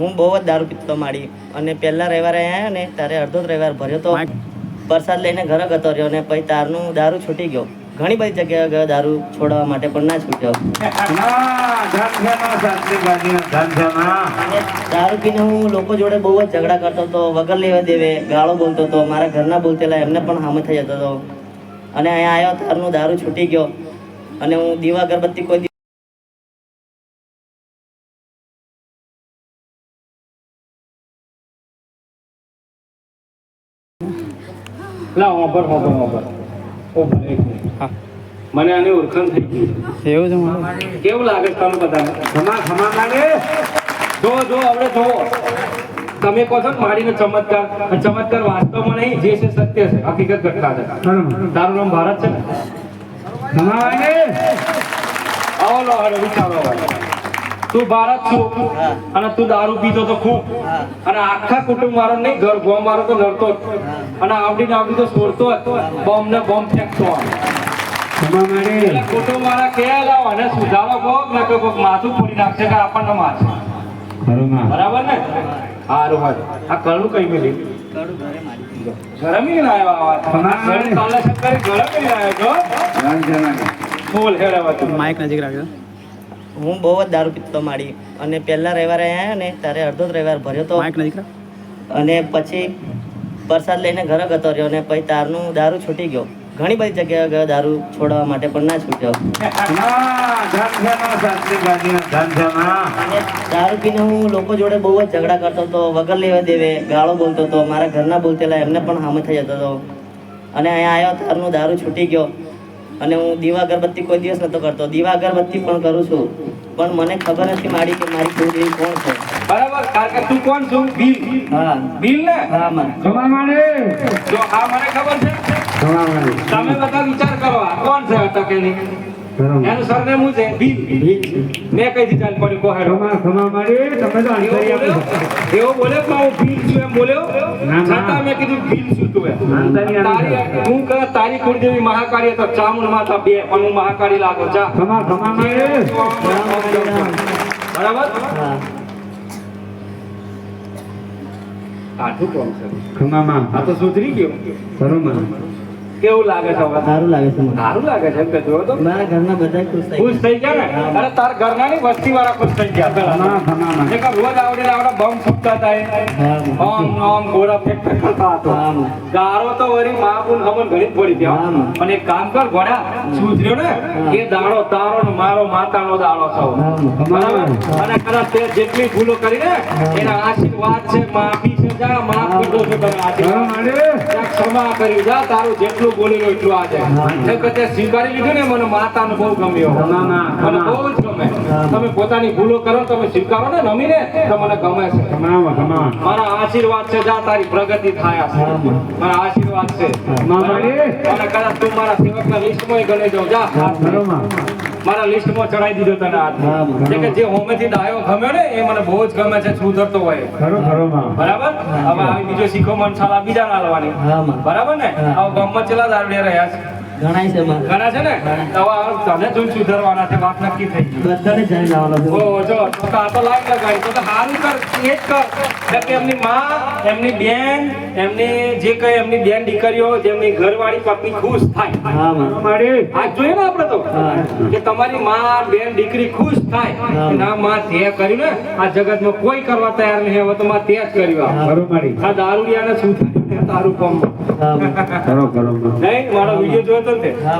હું બહુ જ દારૂ પીતો માડી અને પહેલા રવિવારે આવ્યા ને ત્યારે અડધો જ રવિવાર ભર્યો તો પ્રસાદ લઈને ઘરે ગતો રહ્યો ને પછી તારનું દારૂ છૂટી ગયો. ઘણી બધી જગ્યાએ ગયો દારૂ છોડવા માટે પણ ના છૂટ્યો. અને દારૂ પીને હું લોકો જોડે બહુ જ ઝઘડા કરતો હતો વગર લેવા દેવે ગાળો બોલતો હતો મારા ઘરના બોલતેલા એમને પણ હામે થઈ જતો હતો. અને અહીંયા આવ્યો તારનું દારૂ છૂટી ગયો. અને હું દીવા અગરબત્તી કોઈ લા ઓફર ઓફર ઓફર એક મિનિટ. મને આની ઓળખાણ થઈ ગઈ. એવું છે કેવું લાગે છે તમે બધાને? ખમા ખમા લાગે? જો જો આપણે જો તમે કહો છો ને મારીનો ચમત્કાર. ચમત્કાર વાસ્તવમાં નહીં જે છે સત્ય છે. હકીકત ઘટના છે. તારું નામ ભારત છે ખમા લાગે? આવો લો હવે વિચારો. હવે. તું ભારત છું અને તું દારૂ પીતો તો ખૂબ. અને આખા કુટુંબ મારો નહીં ઘર ગોમ મારો તો નડતો જ. અને આવડી ને આવડી તો છોડતો જ. બોમ્બ ને બોમ્બ ફેંકતો કુટુંબ વાળા કે લાવો અને સુધારો કોક ને કે કોક માથું ફોડી નાખશે કે આપણને માથું. બરાબર ને? સારું હારું આ કળું કઈ મેલી? ગરમ ઈ ના આવ્યો આ વાત ઘરે કાલે શંકરે ગરમ ઈ ના છો બોલ હેડ તું. માઇક નજીક રાખજો. હું બહુ જ દારૂ પીતો માડી અને પહેલા રવિવારે આવ્યા ને ત્યારે અડધો જ રવિવાર ભર્યો તો. માઇક નજીક રાખ અને પછી પ્રસાદ લઈને ઘરે ગતો રહ્યો ને પછી તારનું દારૂ છૂટી ગયો. ઘણી બધી જગ્યાએ ગયો દારૂ છોડવા માટે પણ ના છૂટ્યો. અને દારૂ પીને હું લોકો જોડે બહુ જ ઝઘડા કરતો હતો વગર લેવા દેવે ગાળો બોલતો હતો. મારા ઘરના બોલતેલા એમને પણ હામે થઈ જતો હતો. અને અહીંયા આવ્યો તારનું દારૂ છૂટી ગયો. અને હું દીવા અગરબત્તી કોઈ દિવસ નતો કરતો. દીવા અગરબત્તી પણ કરું છું. પણ મને ખબર નથી મારી કે મારી છોકરી કોણ છે. બરાબર કારણ કે તું કોણ છું? બિલ. હા. બિલ ને? હા માં જો આ મને ખબર છે. તમે બધા વિચાર કરો આ કોણ છે અટકેલી? એનું સરનેમ છે? મેં કઈ થી ચાલ પડ્યું? કોહેડો. એવો બોલ્યો? કે હું ભીલ છું એમ બોલ્યો? છતાં મેં કીધું ભીલ છું તું હું કહે તારી કુળદેવી મહાકાળી તો ચામુંડ માતા બે પણ હું મહાકાળી લાગુ જા. બરાબર? હા આઠું કોણ છે? આ તો સુધરી ગયો. કેવું લાગે છે હવે? સારું લાગે છે સારું લાગે છે એમ કે જોયો તો? મારા ઘરના બધા ખુશ થઈ ખુશ થઈ ગયા ને? અરે તાર ઘરના ની વસ્તી વાળા ખુશ થઈ ગયા પેલા જે કે રોજ આવડે આવડે બમ ફૂટતા હતા એ. હા. માં. ઓમ ઓમ ગોળા ફેંક ફેંક કરતા હતા ગારો તો વળી માં ગુણ હમણ ઘણી પડી ગયા. અને એક કામ કર ઘોડા સુધર્યો ને? એ દાડો તારો ને મારો માતાનો દાડો છો બરાબર? અને કદાચ તે જેટલી ભૂલો કરી ને એના આશીર્વાદ છે માફી છે જા માફ કરજો છે તને આજે ક્ષમા કરી જા તારું જેટલું બોલેલું એટલું આ જાય કે સ્વીકારી લીધું ને મને માતાનો બહુ ગમ્યો મને બહુ જ ગમે. તમે પોતાની ભૂલો કરો તમે સ્વીકારો ને નમીને તો મને ગમે છે. મારા આશીર્વાદ છે જા તારી પ્રગતિ થાય છે મારા આશીર્વાદ છે. અને કદાચ તું મારા સેવકના લિસ્ટમાં ગણે દો જા. મારા લિસ્ટમાં ચડાઈ દીધો તને હાથ એટલે જે કે જે હોમેથી ડાયો ગમ્યો ને એ મને બહુ જ ગમે છે સુધરતો હોય. બરાબર? હવે આવી બીજો શીખો મનસાલા બીજા ના લાવવાની બરાબર ને. હવે ચલા ચેલા દારૂડિયા રહ્યા છે. ઘણાય છે. ઘણા છે ને? તને જોઈને સુધારવાના છે વાત નક્કી થઈ ગઈ. બધાને જઈને લાવવાનો છે. ઓ જો તો આ તો લાઈન લગાડી. તો હારું કર એ જ કર. એટલે કે એમની માં એમની બેન એમની જે કઈ એમની બેન દીકરીઓ જેમની ઘરવાળી પત્ની ખુશ થાય. હા માં. આ જોઈએ ને આપણે તો? કે તમારી માં બેન દીકરી ખુશ થાય. ના માં તે કર્યું ને આ જગતમાં કોઈ કરવા તૈયાર નહીં. હવે તો માં તે જ કર્યું. આ દારૂડિયાને શું થાય? તારું કામ. હા માં. નહીં મારો વીડિયો જોયો તો તે? હા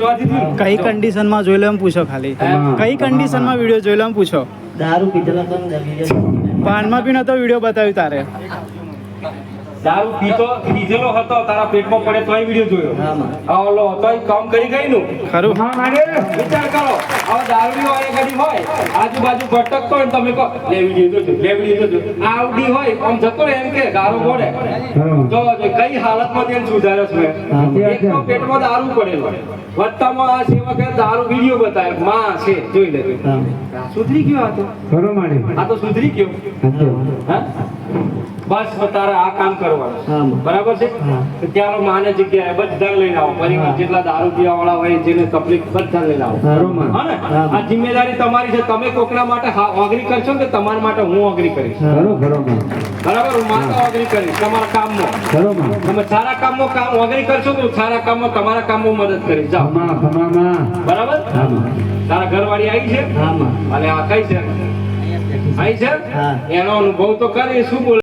જોવાથી થયું? ને? કઈ કન્ડિશનમાં જોઈ લો એમ પૂછો ખાલી. કઈ કઈ કન્ડિશનમાં વીડિયો જોઈ લો એમ પૂછો. દારૂ પીધેલો તો પાનમાં બી નતો વીડિયો બતાવ્યું તારે. દારૂ પીતો પીધેલો હતો તારા પેટમાં પડે તોય વીડિયો જોયો. હા. આ ઓલો તોય કામ કરી ગઈ નું. ખરું. વિચાર કરો. આ દારૂડી વાળી ગાડી હોય આજુબાજુ ભટકતો હોય તમે કહો લે વિડિયો જોજો લે વિડિયો જોજો આ આવડી હોય આમ જતો રહે એમ કે ગારો બોડે તો કઈ હાલતમાં તેને સુધારે છે? એક તો પેટમાં દારૂ પડેલો વત્તામાં આ સેવકે દારૂ વીડિયો બતાવ્યો. માં છે જોઈ લેજો. સુધરી ગયો આ તો? આ તો સુધરી ગયો. હા? બસ તારે આ કામ કરો કરવાનું. બરાબર છે? ત્યારે માને જગ્યાએ બધા લઈને આવો. પરિવાર જેટલા દારૂ પીવા વાળા હોય જેને તકલીફ બધા લઈને આવો. આ જિમ્મેદારી તમારી છે. તમે કોકના માટે અગ્રી કરશો કે તમારા માટે હું અગ્રી કરીશ? બરાબર? હું માતા અગ્રી કરીશ. તમારા કામમાં. તમે સારા કામમાં કામ અગ્રી કરશો તો સારા કામમાં તમારા કામમાં મદદ કરીશ? જાઓ. બરાબર? તારા ઘરવાળી આવી છે? અને આ કઈ છે. આવી છે? એનો અનુભવ તો કરી શું બોલે?